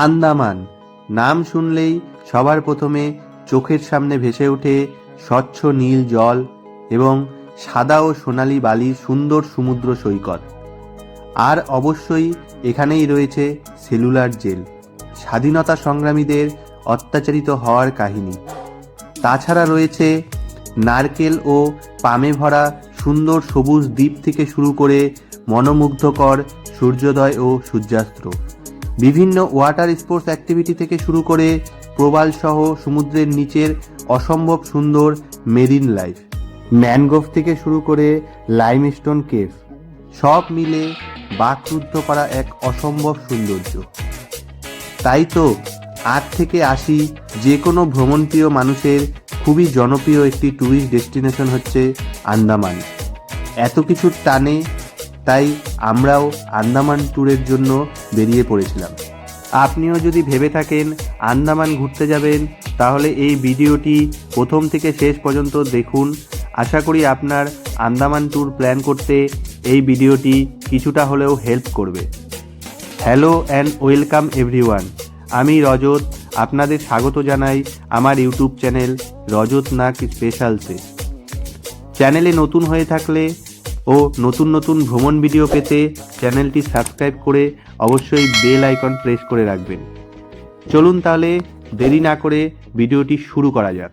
আন্দামান। নাম শুনলেই সবার প্রথমে চোখের সামনে ভেসে ওঠে স্বচ্ছ নীল জল এবং সাদা ও সোনালী বালির সুন্দর সমুদ্র সৈকত। আর অবশ্যই এখানেই রয়েছে সেলুলার জেল, স্বাধীনতা সংগ্রামীদের অত্যাচারিত হওয়ার কাহিনী। তাছাড়া রয়েছে নারকেল ও পামে ভরা সুন্দর সবুজ দ্বীপ থেকে শুরু করে মনোমুগ্ধকর সূর্যোদয় ও সূর্যাস্ত। বিভিন্ন ওয়াটার স্পোর্টস অ্যাক্টিভিটি থেকে শুরু করে প্রবাল সহ সমুদ্রের নিচের অসম্ভব সুন্দর মেরিন লাইফ ম্যানগ্রোভ থেকে শুরু করে লাইমস্টোন কেভ সব মিলে বাকরুদ্ধ করা এক অসম্ভব সৌন্দর্য। তাই তো আট থেকে আশি যে কোনো ভ্রমণপ্রিয় মানুষের খুবই জনপ্রিয় একটি ট্যুরিস্ট ডেস্টিনেশন হচ্ছে আন্দামান। এত কিছুর টানে তাই আমরাও আন্দামান ট্যুরের জন্য বেরিয়ে পড়েছিলাম। আপনিও যদি ভেবে থাকেন আন্দামান ঘুরতে যাবেন, তাহলে এই ভিডিওটি প্রথম থেকে শেষ পর্যন্ত দেখুন। আশা করি আপনার আন্দামান ট্যুর প্ল্যান করতে এই ভিডিওটি কিছুটা হলেও হেল্প করবে। হ্যালো অ্যান্ড ওয়েলকাম এভরিওয়ান, আমি রজত, আপনাদের স্বাগত জানাই আমার ইউটিউব চ্যানেল রজত নাক স্পেশালসে। চ্যানেলে নতুন হয়ে থাকলে ও নতুন নতুন ভ্রমণ ভিডিও পেতে চ্যানেলটি সাবস্ক্রাইব করে অবশ্যই বেল আইকন প্রেস করে রাখবেন। চলুন তাহলে দেরি না করে ভিডিওটি শুরু করা যাক।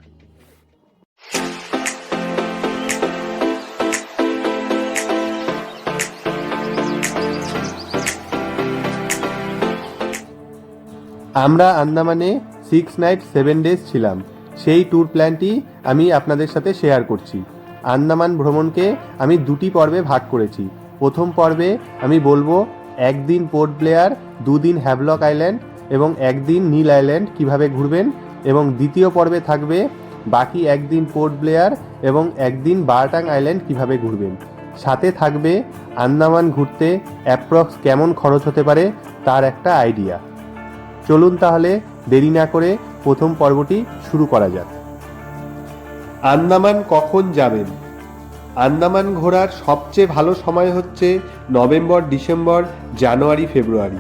আমরা আন্দামানে সিক্স নাইট সেভেন ডেজ ছিলাম। সেই ট্যুর প্ল্যানটি আমি আপনাদের সাথে শেয়ার করছি। আন্দামান ভ্রমণকে আমি দুটি পর্বে ভাগ করেছি। প্রথম পর্বে আমি বলব একদিন পোর্ট ব্লেয়ার, দুদিন হ্যাভলক আইল্যান্ড এবং একদিন নীল আইল্যান্ড কীভাবে ঘুরবেন এবং দ্বিতীয় পর্বে থাকবে বাকি একদিন পোর্ট ব্লেয়ার এবং একদিন বারটাং আইল্যান্ড কীভাবে ঘুরবেন। সাথে থাকবে আন্দামান ঘুরতে অ্যাপ্রক্স কেমন খরচ হতে পারে তার একটা আইডিয়া। চলুন তাহলে দেরি না করে প্রথম পর্বটি শুরু করা যাক। আন্দামান কখন যাবেন? আন্দামান ঘোরার সবচেয়ে ভালো সময় হচ্ছে নভেম্বর, ডিসেম্বর, জানুয়ারি, ফেব্রুয়ারি।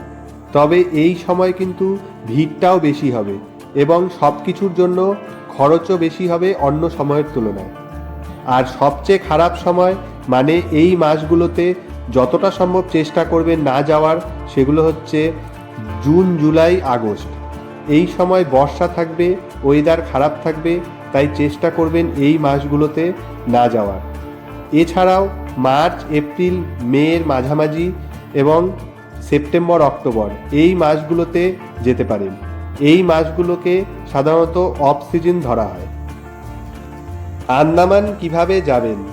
তবে এই সময় কিন্তু ভিড়টাও বেশি হবে এবং সব কিছুর জন্য খরচও বেশি হবে অন্য সময়ের তুলনায়। আর সবচেয়ে খারাপ সময় মানে এই মাসগুলোতে যতটা সম্ভব চেষ্টা করবেন না যাওয়ার সেগুলো হচ্ছে জুন, জুলাই, আগস্ট। এই সময় বর্ষা থাকবে ওয়েদার খারাপ থাকবে তাই চেষ্টা করবেন এই মাসগুলোতে না যাওয়ার। এছাড়াও মার্চ, এপ্রিল মের মাঝামাঝি এবং সেপ্টেম্বর, অক্টোবর এই মাসগুলোতে যেতে পারেন। এই মাসগুলোকে সাধারণত অফ সিজন ধরা হয়। আন্দামান কীভাবে যাবেন?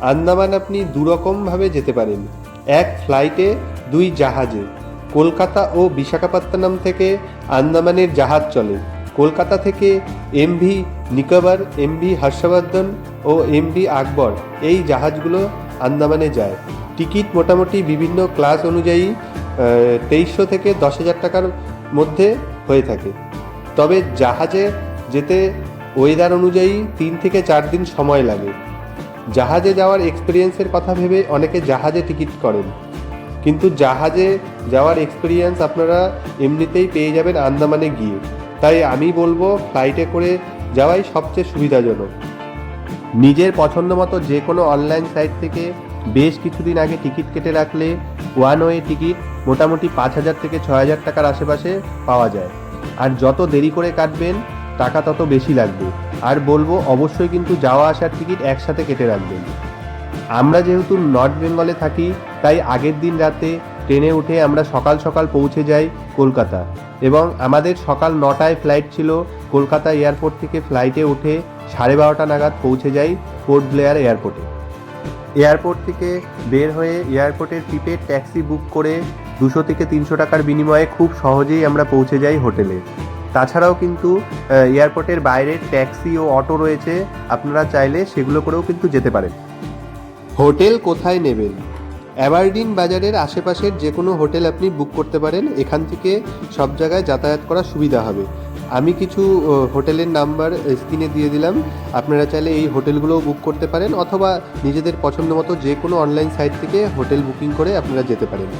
আন্দামান আপনি দুরকমভাবে যেতে পারেন। এক ফ্লাইটে দুই জাহাজে। কলকাতা ও বিশাখাপত্তনম থেকে আন্দামানের জাহাজ চলে। কলকাতা থেকে এমভি নিকোবর এমভি হর্ষবর্ধন ও এমভি আকবর এই জাহাজগুলো আন্দামানে যায়। টিকিট মোটামুটি বিভিন্ন ক্লাস অনুযায়ী তেইশশো থেকে দশ হাজার টাকার মধ্যে হয়ে থাকে। তবে জাহাজে যেতে ওয়েদার অনুযায়ী তিন থেকে চার দিন সময় লাগে। জাহাজে যাওয়ার এক্সপিরিয়েন্সের কথা ভেবে অনেকে জাহাজে টিকিট করেন। কিন্তু জাহাজে যাওয়ার এক্সপিরিয়েন্স আপনারা এমনিতেই পেয়ে যাবেন আন্দামানে গিয়ে। তাই আমি বলব ফ্লাইটে করে যাওয়াই সবচেয়ে সুবিধাজনক। নিজের পছন্দ মতো যে কোনো অনলাইন সাইট থেকে বেশ কিছুদিন আগে টিকিট কেটে রাখলে ওয়ান ওয়ে টিকিট মোটামুটি পাঁচ হাজার থেকে ছয় হাজার টাকার আশেপাশে পাওয়া যায়। আর যত দেরি করে কাটবেন, টাকা তত বেশি লাগবে। আর বলব অবশ্যই কিন্তু যাওয়া আসার টিকিট একসাথে কেটে রাখবেন। আমরা যেহেতু নর্থ বেঙ্গলে থাকি, তাই আগের দিন রাতে ট্রেনে উঠে আমরা সকাল সকাল পৌঁছে যাই কলকাতা। এবং আমাদের সকাল নটায় ফ্লাইট ছিল, কলকাতা এয়ারপোর্ট থেকে ফ্লাইটে উঠে সাড়ে বারোটা নাগাদ পৌঁছে যাই পোর্ট ব্লেয়ার এয়ারপোর্টে এয়ারপোর্ট থেকে বের হয়ে এয়ারপোর্টের প্রিপেড ট্যাক্সি বুক করে দুশো থেকে তিনশো টাকার বিনিময়ে খুব সহজেই আমরা পৌঁছে যাই হোটেলে। তাছাড়াও কিন্তু এয়ারপোর্টের বাইরে ট্যাক্সি ও অটো রয়েছে, আপনারা চাইলে সেগুলো করেও কিন্তু যেতে পারেন। হোটেল কোথায় নেবেন? অ্যাবারডিন বাজারের আশেপাশের যে কোনো হোটেল আপনি বুক করতে পারেন। এখান থেকে সব জায়গায় যাতায়াত করার সুবিধা হবে। আমি কিছু হোটেলের নাম্বার স্ক্রিনে দিয়ে দিলাম। আপনারা চাইলে এই হোটেলগুলোও বুক করতে পারেন অথবা নিজেদের পছন্দ মতো যে কোনো অনলাইন সাইট থেকে হোটেল বুকিং করে আপনারা যেতে পারেন।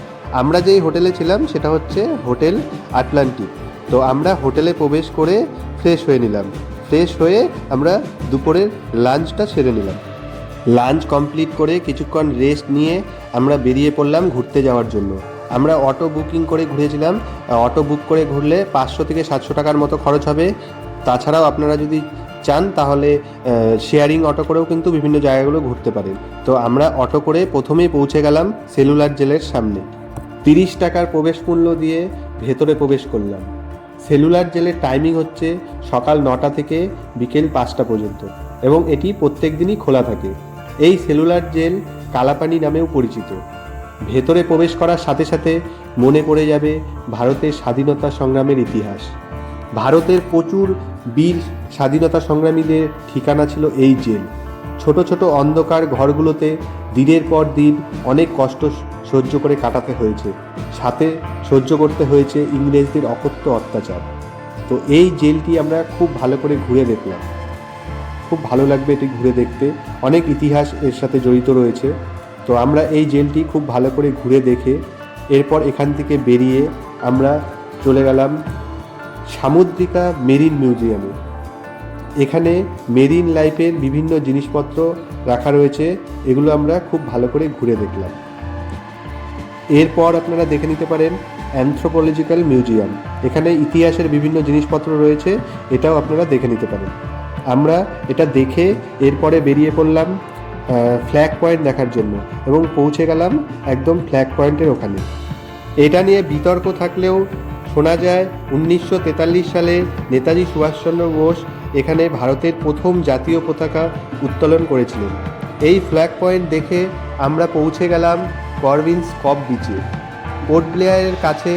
আমরা যেই হোটেলে ছিলাম সেটা হচ্ছে হোটেল আটলান্টিক। তো আমরা হোটেলে প্রবেশ করে ফ্রেশ হয়ে নিলাম। ফ্রেশ হয়ে আমরা দুপুরের লাঞ্চটা সেরে নিলাম। লাঞ্চ কমপ্লিট করে কিছুক্ষণ রেস্ট নিয়ে আমরা বেরিয়ে পড়লাম ঘুরতে যাওয়ার জন্য। আমরা অটো বুকিং করে ঘুরেছিলাম। অটো বুক করে ঘুরলে পাঁচশো থেকে সাতশো টাকার মতো খরচ হবে। তাছাড়াও আপনারা যদি চান তাহলে শেয়ারিং অটো করেও কিন্তু বিভিন্ন জায়গাগুলো ঘুরতে পারেন। তো আমরা অটো করে প্রথমেই পৌঁছে গেলাম সেলুলার জেলের সামনে। তিরিশ টাকার প্রবেশ মূল্য দিয়ে ভেতরে প্রবেশ করলাম। সেলুলার জেলের টাইমিং হচ্ছে সকাল নটা থেকে বিকেল পাঁচটা পর্যন্ত এবং এটি প্রত্যেক দিনই খোলা থাকে। এই সেলুলার জেল কালাপানি নামেও পরিচিত। ভেতরে প্রবেশ করার সাথে সাথে মনে পড়ে যাবে ভারতের স্বাধীনতা সংগ্রামের ইতিহাস। ভারতের প্রচুর বীর স্বাধীনতা সংগ্রামীদের ঠিকানা ছিল এই জেল। ছোট ছোট অন্ধকার ঘরগুলোতে দিনের পর দিন অনেক কষ্ট সহ্য করে কাটাতে হয়েছে। সাথে সহ্য করতে হয়েছে ইংরেজদের অকথ্য অত্যাচার। তো এই জেলটি আমরা খুব ভালো করে ঘুরে দেখলাম। খুব ভালো লাগবে এটি ঘুরে দেখতে। অনেক ইতিহাস এর সাথে জড়িত রয়েছে। তো আমরা এই জেলটি খুব ভালো করে ঘুরে দেখে, এরপর এখান থেকে বেরিয়ে আমরা চলে গেলাম সামুদ্রিকা মেরিন মিউজিয়ামে। এখানে মেরিন লাইফের বিভিন্ন জিনিসপত্র রাখা রয়েছে, এগুলো আমরা খুব ভালো করে ঘুরে দেখলাম। এরপর আপনারা দেখে নিতে পারেন অ্যানথ্রোপোলজিক্যাল মিউজিয়াম। এখানে ইতিহাসের বিভিন্ন জিনিসপত্র রয়েছে, এটাও আপনারা দেখে নিতে পারেন। আমরা এটা দেখে এরপরে বেরিয়ে পড়লাম ফ্ল্যাগ পয়েন্ট দেখার জন্য এবং পৌঁছে গেলাম একদম ফ্ল্যাগ পয়েন্টের ওখানে। এটা নিয়ে বিতর্ক থাকলেও শোনা যায়, উনিশশো তেতাল্লিশ সালে নেতাজি সুভাষচন্দ্র বোস এখানে ভারতের প্রথম জাতীয় পতাকা উত্তোলন করেছিলেন। এই ফ্ল্যাগ পয়েন্ট দেখে আমরা পৌঁছে গেলাম করভিন্স কপ বিচে পোর্ট ব্লেয়ারের কাছে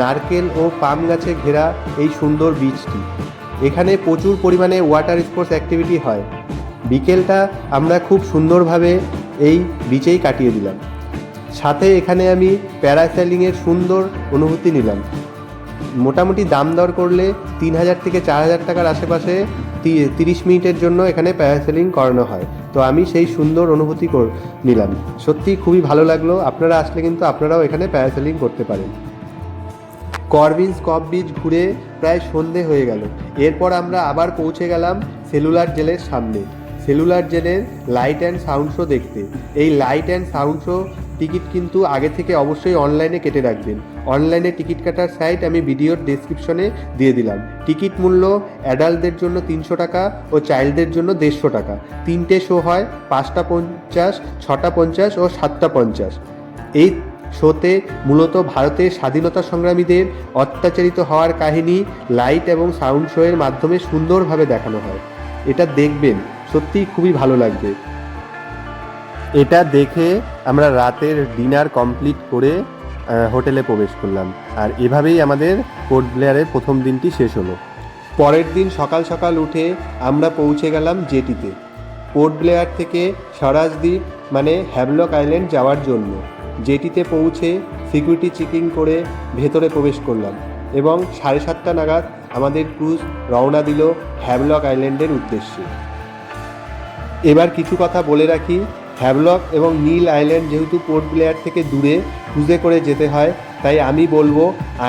নারকেল ও পাম গাছে ঘেরা এই সুন্দর বিচটি এখানে প্রচুর পরিমাণে ওয়াটার স্পোর্টস অ্যাক্টিভিটি হয়। বিকেলটা আমরা খুব সুন্দরভাবে এই বিচেই কাটিয়ে দিলাম। সাথে এখানে আমি প্যারাসেলিংয়ের সুন্দর অনুভূতি নিলাম। মোটামুটি দাম দর করলে তিন হাজার থেকে চার হাজার টাকার আশেপাশে তিরিশ মিনিটের জন্য এখানে প্যারাসেলিং করানো হয়। তো আমি সেই সুন্দর অনুভূতি নিলাম। সত্যি খুবই ভালো লাগল। আপনারা আসলে কিন্তু আপনারাও এখানে প্যারাসেলিং করতে পারেন। করভিন্স কপ বিচ ঘুরে প্রায় সন্ধে হয়ে গেল। এরপর আমরা আবার পৌঁছে গেলাম সেলুলার জেলের সামনে। সেলুলার জেলের লাইট অ্যান্ড সাউন্ড শো দেখতে। এই light and sound show ticket কিন্তু আগে থেকে অবশ্যই অনলাইনে কেটে রাখবেন। অনলাইনে টিকিট কাটার সাইট আমি ভিডিওর ডেসক্রিপশনে দিয়ে দিলাম। টিকিট মূল্য অ্যাডাল্টদের জন্য তিনশো টাকা ও চাইল্ডদের জন্য দেড়শো টাকা। তিনটে শো হয়, পাঁচটা পঞ্চাশ, ছটা পঞ্চাশ ও সাতটা পঞ্চাশ। এই শোতে মূলত ভারতের স্বাধীনতা সংগ্রামীদের অত্যাচারিত হওয়ার কাহিনী, লাইট এবং সাউন্ড শো এর মাধ্যমে সুন্দরভাবে দেখানো হয়। এটা দেখবেন, সত্যিই খুবই ভালো লাগবে। এটা দেখে আমরা রাতের ডিনার কমপ্লিট করে হোটেলে প্রবেশ করলাম। আর এভাবেই আমাদের পোর্ট ব্লেয়ারের প্রথম দিনটি শেষ হলো। পরের দিন সকাল সকাল উঠে আমরা পৌঁছে গেলাম জেটিতে। পোর্ট ব্লেয়ার থেকে স্বরাজদ্বীপ মানে হ্যাভলক আইল্যান্ড যাওয়ার জন্য। জেটিতে পৌঁছে সিকিউরিটি চেকিং করে ভেতরে প্রবেশ করলাম এবং সাড়ে সাতটা নাগাদ আমাদের ক্রুজ রওনা দিল হ্যাভলক আইল্যান্ডের উদ্দেশ্যে। এবার কিছু কথা বলে রাখি, হ্যাভলক এবং নীল আইল্যান্ড যেহেতু পোর্ট ব্লেয়ার থেকে দূরে, ক্রুজে করে যেতে হয় তাই আমি বলব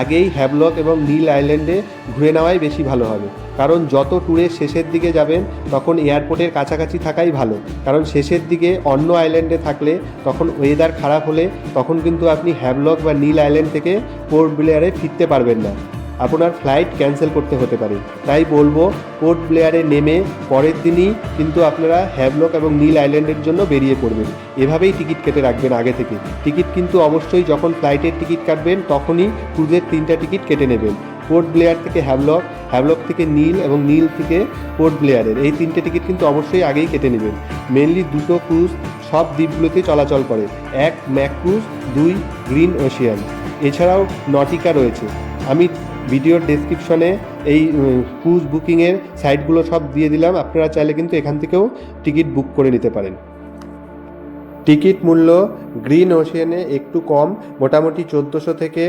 আগেই হ্যাভলক এবং নীল আইল্যান্ডে ঘুরে নেওয়াই বেশি ভালো হবে। কারণ যত ট্যুরের শেষের দিকে যাবেন, তখন এয়ারপোর্টের কাছাকাছি থাকাই ভালো। কারণ শেষের দিকে অন্য আইল্যান্ডে থাকলে তখন ওয়েদার খারাপ হলে তখন কিন্তু আপনি হ্যাভলক বা নীল আইল্যান্ড থেকে পোর্ট ব্লেয়ারে ফিরতে পারবেন না। আপনার ফ্লাইট ক্যান্সেল করতে হতে পারে। তাই বলব পোর্ট ব্লেয়ারে নেমে পরের দিনই কিন্তু আপনারা হ্যাভলক এবং নীল আইল্যান্ডের জন্য বেরিয়ে পড়বেন। এভাবেই টিকিট কেটে রাখবেন আগে থেকে। টিকিট কিন্তু অবশ্যই যখন ফ্লাইটের টিকিট কাটবেন, তখনই ক্রুজের তিনটা টিকিট কেটে নেবেন। পোর্ট ব্লেয়ার থেকে হ্যাভলক হ্যাভলক থেকে নীল এবং নীল থেকে পোর্ট ব্লেয়ারের এই তিনটে টিকিট কিন্তু অবশ্যই আগেই কেটে নেবেন। মেনলি দুটো ক্রুজ সব দ্বীপগুলোতে চলাচল করে। এক ম্যাক ক্রুজ, দুই গ্রিন ওশিয়ান। এছাড়াও নটিকা রয়েছে। আমি ভিডিওর ডেসক্রিপশনে এই ক্রুজ বুকিংয়ের সাইটগুলো সব দিয়ে দিলাম। আপনারা চাইলে কিন্তু এখান থেকেও টিকিট বুক করে নিতে পারেন। টিকিট মূল্য গ্রিন ওশিয়ানে একটু কম, মোটামুটি চোদ্দোশো থেকে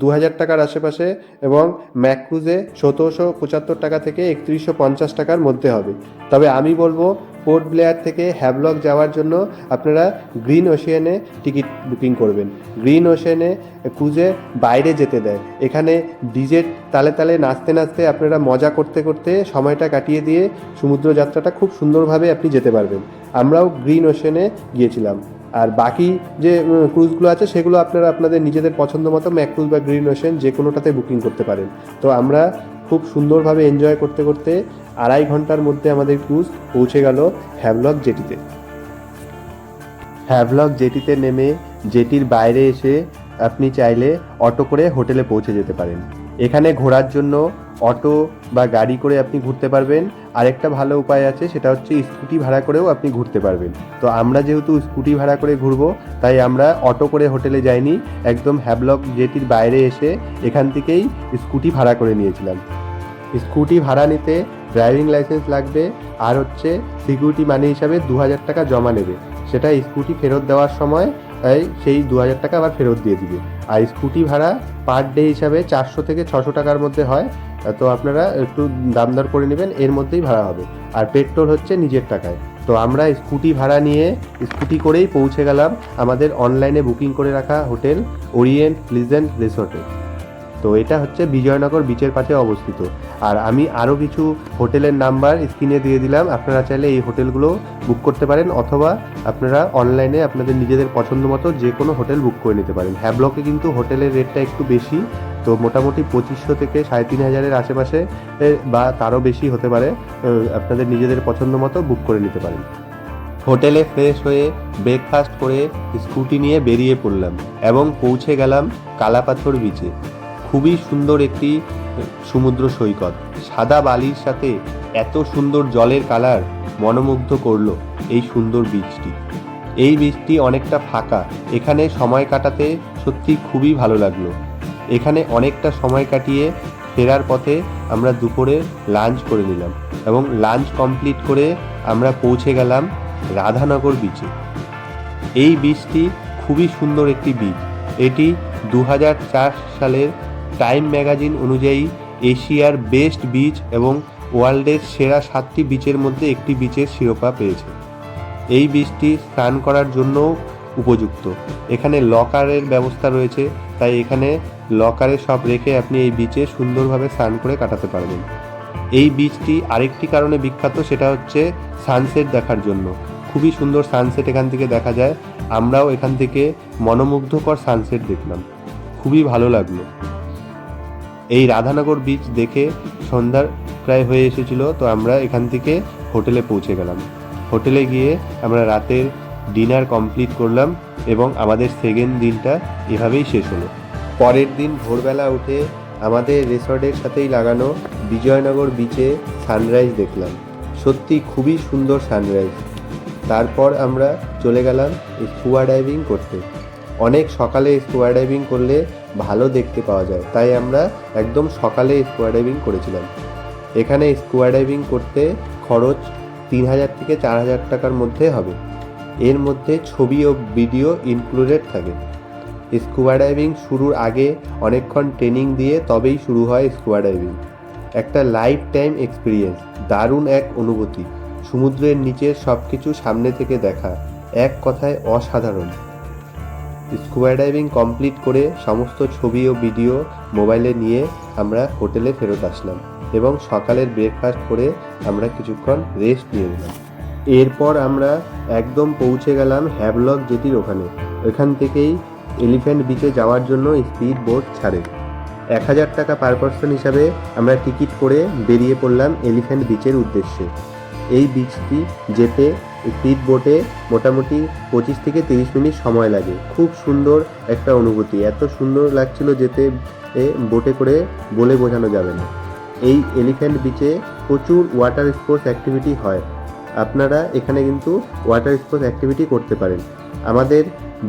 দু হাজার টাকার আশেপাশে এবং ম্যাক্রুজে সতেরোশো পঁচাত্তর টাকা থেকে একত্রিশশো পঞ্চাশ টাকার মধ্যে হবে। তবে আমি বলব পোর্ট ব্লেয়ার থেকে হ্যাভলক যাওয়ার জন্য আপনারা গ্রিন ওশিয়ানে টিকিট বুকিং করবেন। গ্রিন ওশিয়ানে ক্রুজে বাইরে যেতে দেয়। এখানে ডিজের তালে তালে নাচতে নাচতে আপনারা মজা করতে করতে সময়টা কাটিয়ে দিয়ে সমুদ্র যাত্রাটা খুব সুন্দরভাবে আপনি যেতে পারবেন। আমরাও গ্রিন ওশিয়ানে গিয়েছিলাম। আর বাকি যে ক্রুজগুলো আছে সেগুলো আপনারা আপনাদের নিজেদের পছন্দ মতো ম্যাক ক্রুজ বা গ্রিন ওশেন যে কোনোটাতে বুকিং করতে পারেন। তো আমরা খুব সুন্দরভাবে এনজয় করতে করতে আড়াই ঘণ্টার মধ্যে আমাদের ক্রুজ পৌঁছে গেল হ্যাভলক জেটিতে হ্যাভলক জেটিতে নেমে জেটির বাইরে এসে আপনি চাইলে অটো করে হোটেলে পৌঁছে যেতে পারেন। এখানে ঘোরার জন্য অটো বা গাড়ি করে আপনি ঘুরতে পারবেন। আরেকটা ভালো উপায় আছে, সেটা হচ্ছে স্কুটি ভাড়া করেও আপনি ঘুরতে পারবেন। তো আমরা যেহেতু স্কুটি ভাড়া করে ঘুরবো, তাই আমরা অটো করে হোটেলে যাইনি, একদম হ্যাভলক জেটির বাইরে এসে এখান থেকেই স্কুটি ভাড়া করে নিয়েছিলাম। স্কুটি ভাড়া নিতে ড্রাইভিং লাইসেন্স লাগবে, আর হচ্ছে সিকিউরিটি মানি হিসাবে দু হাজার টাকা জমা নেবে। সেটা স্কুটি ফেরত দেওয়ার সময়, এই সেই দু হাজার টাকা আবার ফেরত দিয়ে দিবে। আর স্কুটি ভাড়া পার ডে হিসাবে চারশো থেকে ছশো টাকার মধ্যে হয় তো আপনারা একটু দাম দর করে নেবেন, এর মধ্যেই ভাড়া হবে। আর পেট্রোল হচ্ছে নিজের টাকায়। তো আমরা স্কুটি ভাড়া নিয়ে স্কুটি করেই পৌঁছে গেলাম আমাদের অনলাইনে বুকিং করে রাখা হোটেল ওরিয়েন্ট প্লিজেন্ট রিসোর্টে। তো এটা হচ্ছে বিজয়নগর বিচের পাশে অবস্থিত। আর আমি আরও কিছু হোটেলের নাম্বার স্ক্রিনে দিয়ে দিলাম। আপনারা চাইলে এই হোটেলগুলো বুক করতে পারেন অথবা আপনারা অনলাইনে আপনাদের নিজেদের পছন্দ মতো যে কোনো হোটেল বুক করে নিতে পারেন। হ্যাবলকে কিন্তু হোটেলের রেটটা একটু বেশি, তো মোটামুটি পঁচিশশো থেকে সাড়ে তিন হাজারের আশেপাশে বা তারও বেশি হতে পারে আপনাদের নিজেদের পছন্দ মতো বুক করে নিতে পারেন। হোটেলে ফ্রেশ হয়ে ব্রেকফাস্ট করে স্কুটি নিয়ে বেরিয়ে পড়লাম এবং পৌঁছে গেলাম কালাপাথর বিচে খুবই সুন্দর একটি সমুদ্র সৈকত। সাদা বালির সাথে এত সুন্দর জলের কালার মনোমুগ্ধ করল এই সুন্দর বীচটি। এই বীচটি অনেকটা ফাঁকা। এখানে সময় কাটাতে সত্যি খুবই ভালো লাগল। এখানে অনেকটা সময় কাটিয়ে ফেরার পথে আমরা দুপুরে লাঞ্চ করে নিলাম এবং লাঞ্চ কমপ্লিট করে আমরা পৌঁছে গেলাম রাধানগর বিচে। এই বীচটি খুবই সুন্দর একটি বীজ এটি দু হাজার চার সালের টাইম ম্যাগাজিন অনুযায়ী এশিয়ার বেস্ট বিচ এবং ওয়ার্ল্ডের সেরা সাতটি বিচের মধ্যে একটি বিচের শিরোপা পেয়েছে। এই বীচটি স্নান করার জন্য উপযুক্ত। এখানে লকারের ব্যবস্থা রয়েছে, তাই এখানে লকারে সব রেখে আপনি এই বিচে সুন্দরভাবে স্নান করে কাটাতে পারবেন। এই বীচটি আরেকটি কারণে বিখ্যাত, সেটা হচ্ছে সানসেট দেখার জন্য। খুবই সুন্দর সানসেট এখান থেকে দেখা যায়। আমরাও এখান থেকে মনোমুগ্ধকর সানসেট দেখলাম। খুবই ভালো লাগল। এই রাধানগর বিচ দেখে সন্ধ্যার প্রায় হয়ে এসেছিল, তো আমরা এখান থেকে হোটেলে পৌঁছে গেলাম। হোটেলে গিয়ে আমরা রাতের ডিনার কমপ্লিট করলাম এবং আমাদের সেকেন্ড দিনটা এভাবেই শেষ হলো। পরের দিন ভোরবেলা উঠে আমাদের রিসর্টের সাথেই লাগানো বিজয়নগর বিচে সানরাইজ দেখলাম। সত্যি খুবই সুন্দর সানরাইজ তারপর আমরা চলে গেলাম স্কুয়া ডাইভিং করতে। অনেক সকালে স্কুয়া ডাইভিং করলে ভালো দেখতে পাওয়া যায়। তাই আমরা একদম সকালে স্কুয়া ডাইভিং করেছিলাম। এখানে স্কুয়া ডাইভিং করতে খরচ তিন হাজার থেকে চার হাজার টাকার মধ্যে হবে। এর মধ্যে ছবি ও ভিডিও ইনক্লুডেড থাকে। স্কুবা ডাইভিং শুরুর আগে অনেকক্ষণ ট্রেনিং দিয়ে তবেই শুরু হয় স্কুবা ডাইভিং। একটা লাইফ টাইম এক্সপিরিয়েন্স, দারুণ এক অনুভূতি। সমুদ্রের নিচের সব কিছু সামনে থেকে দেখা, এক কথায় অসাধারণ। স্কুবা ডাইভিং কমপ্লিট করে সমস্ত ছবি ও ভিডিও মোবাইলে নিয়ে আমরা হোটেলে ফেরত আসলাম এবং সকালের ব্রেকফাস্ট করে আমরা কিছুক্ষণ রেস্ট নিয়ে নিলাম। এরপর আমরা একদম পৌঁছে গেলাম হ্যাভলক জেটির ওখানে। ওখান থেকেই এলিফ্যান্ট বিচে যাওয়ার জন্য স্পিড বোট ছাড়ে। এক হাজার টাকা পার পার্সন হিসাবে আমরা টিকিট করে বেরিয়ে পড়লাম এলিফ্যান্ট বিচের উদ্দেশ্যে। এই বিচটি যেতে স্পিড বোটে মোটামুটি পঁচিশ থেকে তিরিশ মিনিট সময় লাগে। খুব সুন্দর একটা অনুভূতি। এত সুন্দর লাগছিল যেতে বোটে করে বলে বোঝানো যাবে না। এই এলিফ্যান্ট বিচে প্রচুর ওয়াটার স্পোর্টস অ্যাক্টিভিটি হয়। আপনারা এখানে কিন্তু ওয়াটার স্পোর্টস অ্যাক্টিভিটি করতে পারেন। আমাদের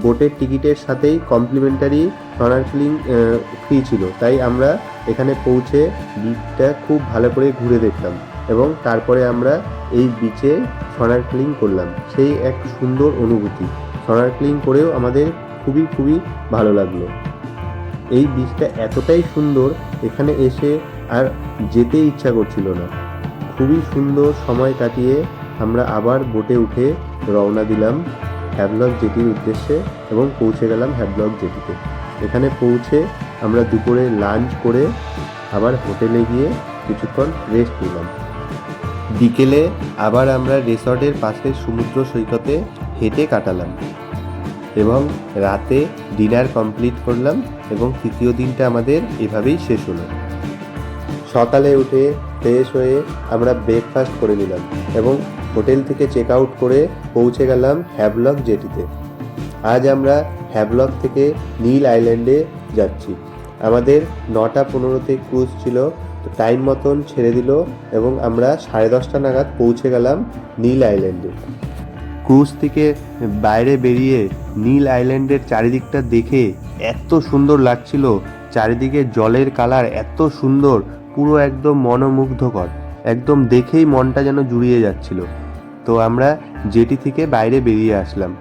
বোটের টিকিটের সাথেই কমপ্লিমেন্টারি সনার্কলিং ফ্রি ছিল। তাই আমরা এখানে পৌঁছে বিচটা খুব ভালো করে ঘুরে দেখলাম। এবং তারপরে আমরা এই বিচে সনার্কলিং করলাম। সেই এক সুন্দর অনুভূতি। সনার্কলিং করেও আমাদের খুবই খুবই ভালো লাগল। এই বীজটা এতটাই সুন্দর, এখানে এসে আর যেতে ইচ্ছা করছিল না। খুবই সুন্দর সময় কাটিয়ে আমরা আবার বোটে উঠে রওনা দিলাম হ্যাভলক জেটির উদ্দেশ্যে এবং পৌঁছে গেলাম হ্যাভলক জেটিতে এখানে পৌঁছে আমরা দুপুরে লাঞ্চ করে আবার হোটেলে গিয়ে কিছুক্ষণ রেস্ট নিলাম। বিকেলে আবার আমরা রিসর্টের পাশের সমুদ্র সৈকতে হেঁটে কাটালাম এবং রাতে ডিনার কমপ্লিট করলাম এবং তৃতীয় দিনটা আমাদের এভাবেই শেষ হলো। সকালে উঠে ফ্রেশ হয়ে আমরা ব্রেকফাস্ট করে নিলাম এবং হোটেল থেকে চেক আউট করে পৌঁছে গেলাম হ্যাভলক জেটিতে আজ আমরা হ্যাভলক থেকে নীল আইল্যান্ডে যাচ্ছি। আমাদের নটা পনেরোতে ক্রুজ ছিল তো টাইম মতন ছেড়ে দিল এবং আমরা সাড়ে দশটা নাগাদ পৌঁছে গেলাম নীল আইল্যান্ডে। ক্রুজ থেকে বাইরে বেরিয়ে নীল আইল্যান্ডের চারিদিকটা দেখে এত সুন্দর লাগছিল, চারিদিকে জলের কালার এত সুন্দর, পুরো একদম মনোমুগ্ধকর, একদম দেখেই মনটা যেন জুড়িয়ে যাচ্ছিল। তো আমরা জেটি থেকে বাইরে বেরিয়ে আসলাম।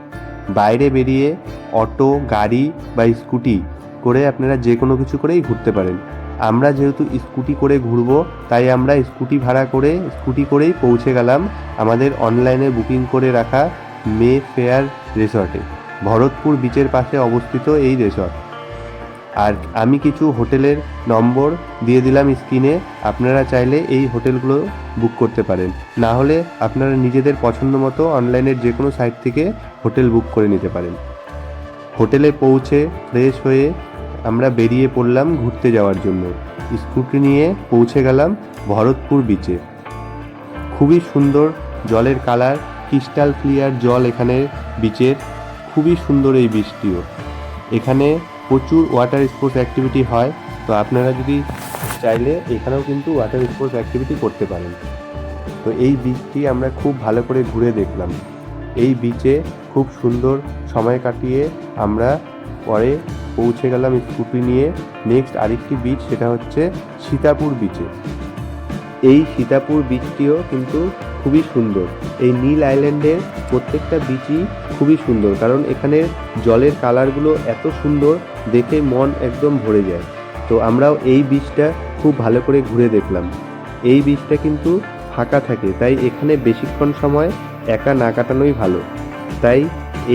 বাইরে বেরিয়ে অটো, গাড়ি বা স্কুটি করে আপনারা যে কোনো কিছু করেই ঘুরতে পারেন। আমরা যেহেতু স্কুটি করে ঘুরবো, তাই আমরা স্কুটি ভাড়া করে, স্কুটি করেই পৌঁছে গেলাম আমাদের অনলাইনে বুকিং করে রাখা মে ফেয়ার রিসর্টে ভরতপুর বিচের পাশে অবস্থিত এই রিসর্ট আর আমি কিছু হোটেলের নম্বর দিয়ে দিলাম স্ক্রিনে আপনারা চাইলে এই হোটেলগুলো বুক করতে পারেন। না হলে আপনারা নিজেদের পছন্দ মতো অনলাইনের যে কোনো সাইট থেকে হোটেল বুক করে নিতে পারেন। হোটেলে পৌঁছে ফ্রেশ হয়ে আমরা বেরিয়ে পড়লাম ঘুরতে যাওয়ার জন্য। স্কুটি নিয়ে পৌঁছে গেলাম ভরতপুর বিচে খুবই সুন্দর জলের কালার ক্রিস্টাল ক্লিয়ার জল এখানে বিচের খুবই সুন্দর এই বৃষ্টিও। এখানে প্রচুর ওয়াটার স্পোর্টস অ্যাক্টিভিটি হয়, তো আপনারা যদি চাইলে এখানেও কিন্তু ওয়াটার স্পোর্টস অ্যাক্টিভিটি করতে পারেন। তো এই বিচটি আমরা খুব ভালো করে ঘুরে দেখলাম। এই বিচে খুব সুন্দর সময় কাটিয়ে আমরা পরে পৌঁছে গেলাম স্কুটি নিয়ে। নেক্সট আরেকটি বিচ সেটা হচ্ছে সীতাপুর বিচে এই সীতাপুর বিচটিও কিন্তু খুবই সুন্দর। এই নীল আইল্যান্ডের প্রত্যেকটা বিচই খুবই সুন্দর, কারণ এখানে জলের কালারগুলো এত সুন্দর দেখে মন একদম ভরে যায়। তো আমরাও এই বিচটা খুব ভালো করে ঘুরে দেখলাম। এই বিচটা কিন্তু ফাঁকা থাকে, তাই এখানে বেশিক্ষণ সময় একা না কাটানোই ভালো। তাই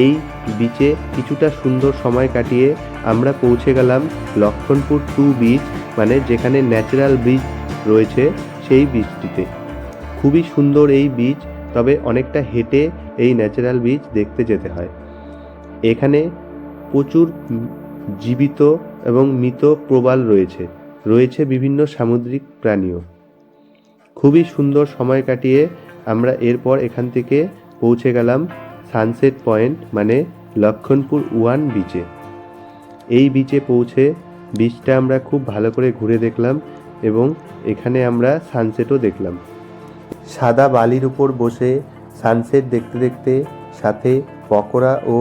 এই বিচে কিছুটা সুন্দর সময় কাটিয়ে আমরা পৌঁছে গেলাম লক্ষণপুর টু বিচ মানে যেখানে ন্যাচারাল বিচ রয়েছে সেই বিচটিতে খুবই সুন্দর এই বিচ তবে অনেকটা হেঁটে এই ন্যাচারাল বিচ দেখতে যেতে হয়। এখানে প্রচুর জীবিত এবং মৃত প্রবাল রয়েছে। রয়েছে বিভিন্ন সামুদ্রিক প্রাণীও। খুবই সুন্দর সময় কাটিয়ে আমরা এরপর এখান থেকে পৌঁছে গেলাম সানসেট পয়েন্ট মানে লক্ষণপুর ওয়ান বিচে। এই বিচে পৌঁছে বিচটা আমরা খুব ভালো করে ঘুরে দেখলাম এবং এখানে আমরা সানসেটও দেখলাম। সাদা বালির উপর বসে সানসেট দেখতে দেখতে, সাথে পকোড়া ও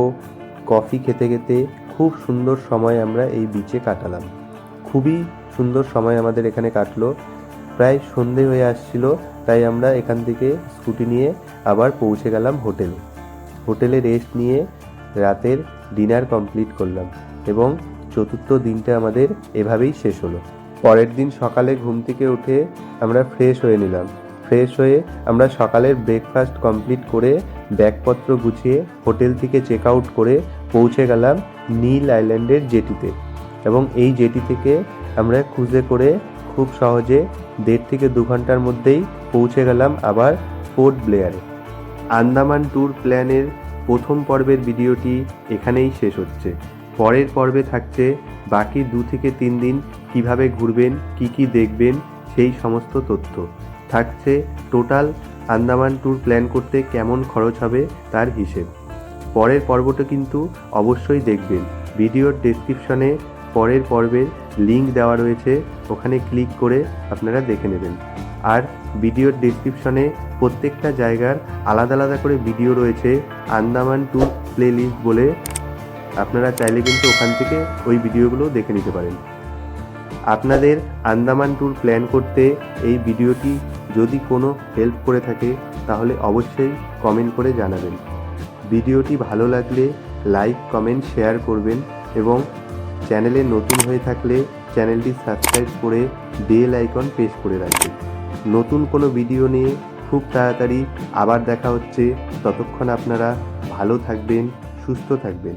কফি খেতে খেতে খুব সুন্দর সময় আমরা এই বিচে কাটালাম। খুবই সুন্দর সময় আমাদের এখানে কাটলো। প্রায় সন্ধে হয়ে আসছিল, তাই আমরা এখান থেকে স্কুটি নিয়ে আবার পৌঁছে গেলাম হোটেলে হোটেলে রেস্ট নিয়ে রাতের ডিনার কমপ্লিট করলাম। এবং চতুর্থ দিনটা আমাদের এভাবেই শেষ হলো। পরের দিন সকালে ঘুম থেকে উঠে আমরা ফ্রেশ হয়ে নিলাম। ফ্রেশ হয়ে আমরা সকালের ব্রেকফাস্ট কমপ্লিট করে ব্যাগপত্র গুছিয়ে হোটেল থেকে চেক আউট করে পৌঁছে গেলাম নীল আইল্যান্ডের জেটিতে এবং এই জেটি থেকে আমরা খুঁজে করে খুব সহজে দেড় থেকে দু ঘণ্টার মধ্যেই পৌঁছে গেলাম আবার পোর্ট ব্লেয়ারে আন্দামান ট্যুর প্ল্যানের প্রথম পর্বের ভিডিওটি এখানেই শেষ হচ্ছে। পরের পর্বে থাকছে বাকি দু থেকে তিন দিন কীভাবে ঘুরবেন, কি কি দেখবেন, সেই সমস্ত তথ্য। থাকছে টোটাল আন্দামান ট্যুর প্ল্যান করতে কেমন খরচ হবে তার হিসেব। পরের পর্বটা কিন্তু অবশ্যই দেখবেন। ভিডিওর ডেসক্রিপশনে পরের পর্বের লিংক দেওয়া রয়েছে, ওখানে ক্লিক করে আপনারা দেখে নেবেন। আর ভিডিওর ডেসক্রিপশনে প্রত্যেকটা জায়গার আলাদা আলাদা করে ভিডিও রয়েছে, আন্দামান ট্যুর প্লে লিস্ট বলে আপনারা চাইলে কিন্তু ওখান থেকে ওই ভিডিওগুলো দেখে নিতে পারেন। আপনাদের আন্দামান ট্যুর প্ল্যান করতে এই ভিডিওটি যদি কোনো হেল্প করে থাকে, তাহলে অবশ্যই কমেন্ট করে জানাবেন। ভিডিওটি ভালো লাগলে লাইক, কমেন্ট, শেয়ার করবেন এবং চ্যানেলে নতুন হয়ে থাকলে চ্যানেলটি সাবস্ক্রাইব করে বেল আইকন প্রেস করে রাখবেন। নতুন কোনো ভিডিও নিয়ে খুব তাড়াতাড়ি আবার দেখা হচ্ছে। ততক্ষণ আপনারা ভালো থাকবেন, সুস্থ থাকবেন।